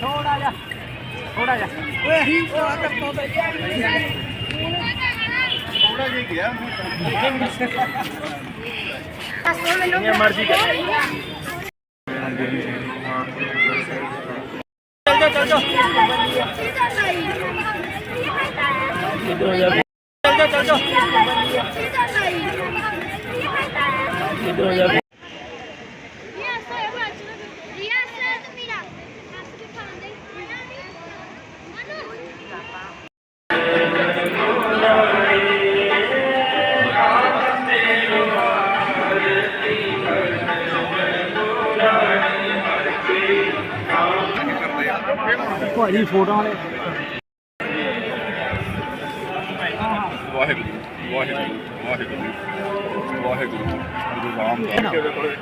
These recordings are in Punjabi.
ਥੋੜਾ ਜਿਹਾ ਥੋੜਾ ਜਿਹਾ ਓਏ ਅਸੀਂ ਥੋੜਾ ਟੱਪੋ ਤੇ ਥੋੜਾ ਜਿਹਾ ਮਰਜ਼ੀ ਕਰ ਚੱਲ ਜਾ ਚੱਲ ਜਾ ਚੱਲ ਜਾ ਚੱਲ ਜਾ ਇਧਰ ਜਾ ਭਾਜੀ ਫੋਟੋ ਵਾਲੇ ਵਾਹਿਗੁਰੂ ਵਾਹਿਗੁਰੂ ਵਾਹਿਗੁਰੂ ਵਾਹਿਗੁਰੂ ਗੁਰੂ ਰਾਮਦਾਸ ਵਾਹਿਗੁਰੂ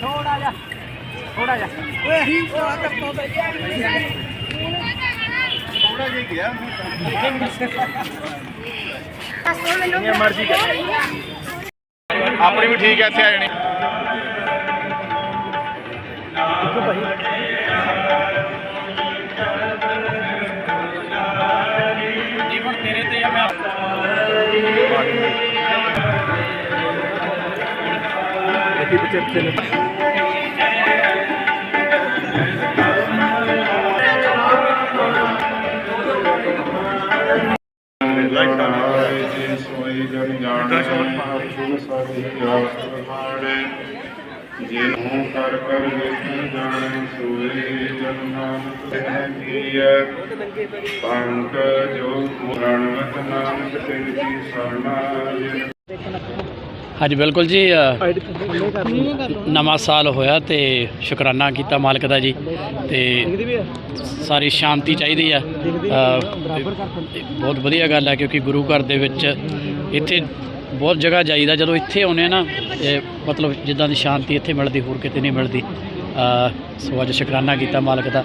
ਥੋੜਾ ਜਿਹਾ ਥੋੜਾ ਜਿਹਾ ਓਏ ਅਸੀਂ ਥੋੜਾ ਟੱਪੋ ਤੇ ਥੋੜਾ ਜਿਹਾ ਗਿਆ ਇਹ ਮਰਜ਼ੀ ਕਰ ਆਪਣੀ ਵੀ ਠੀਕ ਹੈ ਇੱਥੇ ਆ ਜਾਣੀ ਜੀਵਨ ਇੱਥੇ ਪਿੱਛੇ ਪਿੱਛੇ ਨੂੰ? ਸੋਈ ਜਨ ਕਰ ਕਰ ਵੇਖਣ ਜਾਣੈ ਸੋਈ ਜਨ ਨਾਨਕ ਕੀਐ ਪੰਕ ਜੋ ਮਰਣਵਤ ਨਾਨਕ ਤਿਨ ਕੀ ਸਰਣਾ ਹਾਂਜੀ ਬਿਲਕੁਲ ਜੀ ਨਵਾਂ ਸਾਲ ਹੋਇਆ ਤੇ ਸ਼ੁਕਰਾਨਾ ਕੀਤਾ ਮਾਲਕ ਦਾ ਜੀ। ਤੇ ਸਾਰੀ ਸ਼ਾਂਤੀ ਚਾਹੀਦੀ ਆ ਬਹੁਤ ਵਧੀਆ ਗੱਲ ਹੈ ਕਿਉਂਕਿ ਗੁਰੂ ਘਰ ਦੇ ਵਿੱਚ ਇੱਥੇ ਬਹੁਤ ਜਗ੍ਹਾ ਜਾਈਦਾ। ਜਦੋਂ ਇੱਥੇ ਆਉਂਦੇ ਆ ਨਾ ਇਹ ਮਤਲਬ ਜਿੱਦਾਂ ਦੀ ਸ਼ਾਂਤੀ ਇੱਥੇ ਮਿਲਦੀ ਹੋਰ ਕਿਤੇ ਨਹੀਂ ਮਿਲਦੀ। ਅ, ਸੋ ਅੱਜ ਸ਼ੁਕਰਾਨਾ ਕੀਤਾ ਮਾਲਕ ਦਾ।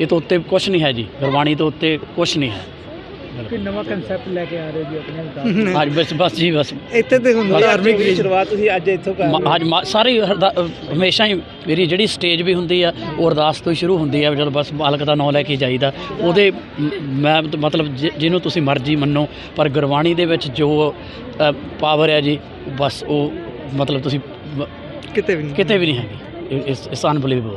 ਇਹ ਤੋਂ ਉੱਤੇ ਕੁਝ ਨਹੀਂ ਹੈ ਜੀ ਗੁਰਬਾਣੀ ਤੋਂ ਉੱਤੇ ਕੁਝ ਨਹੀਂ ਹੈ। ਕਿ ਨਵਾਂ ਕਨਸੈਪਟ ਲੈ ਕੇ ਆ ਰਹੇ ਜੀ ਆਪਣੇ ਅਰਦਾਸ ਅੱਜ ਬਸ ਬਸ ਜੀ ਬਸ। ਇੱਥੇ ਤੇ ਹੁੰਦਾ ਧਾਰਮਿਕ ਦੀ ਸ਼ੁਰੂਆਤ ਤੁਸੀਂ ਅੱਜ ਇੱਥੋਂ ਕਰ ਮ- ਅੱਜ ਸਾਰੀ ਹਮੇਸ਼ਾ ਹੀ ਮੇਰੀ ਜਿਹੜੀ ਸਟੇਜ ਵੀ ਹੁੰਦੀ ਆ ਉਹ ਅਰਦਾਸ ਤੋਂ ਹੀ ਸ਼ੁਰੂ ਹੁੰਦੀ ਆ ਜਦੋਂ ਬਸ ਮਾਲਕ ਦਾ ਨਾਮ ਲੈ ਕੇ ਜਾਈਦਾ। ਉਹਦੇ ਮ- ਮਤਲਬ ਜਿ- ਜਿਹਨੂੰ ਤੁਸੀਂ ਮਰਜ਼ੀ ਮੰਨੋ ਪਰ ਗੁਰਬਾਣੀ ਦੇ ਵਿੱਚ ਜੋ ਪਾਵਰ ਹੈ ਜੀ ਬਸ ਉਹ ਮਤਲਬ ਤੁਸੀਂ ਕਿਤੇ ਵੀ ਨਹੀਂ। ਕਿਤੇ ਵੀ ਨਹੀਂ ਹੈਗੀ। ਇਸ ਇਸ ਅਨਬਲੀਵੇਬਲ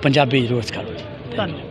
ਪੰਜਾਬੀ ਜ਼ਰੂਰ ਸਿਖਾਓ ਜੀ। ਧੰਨਵਾਦ।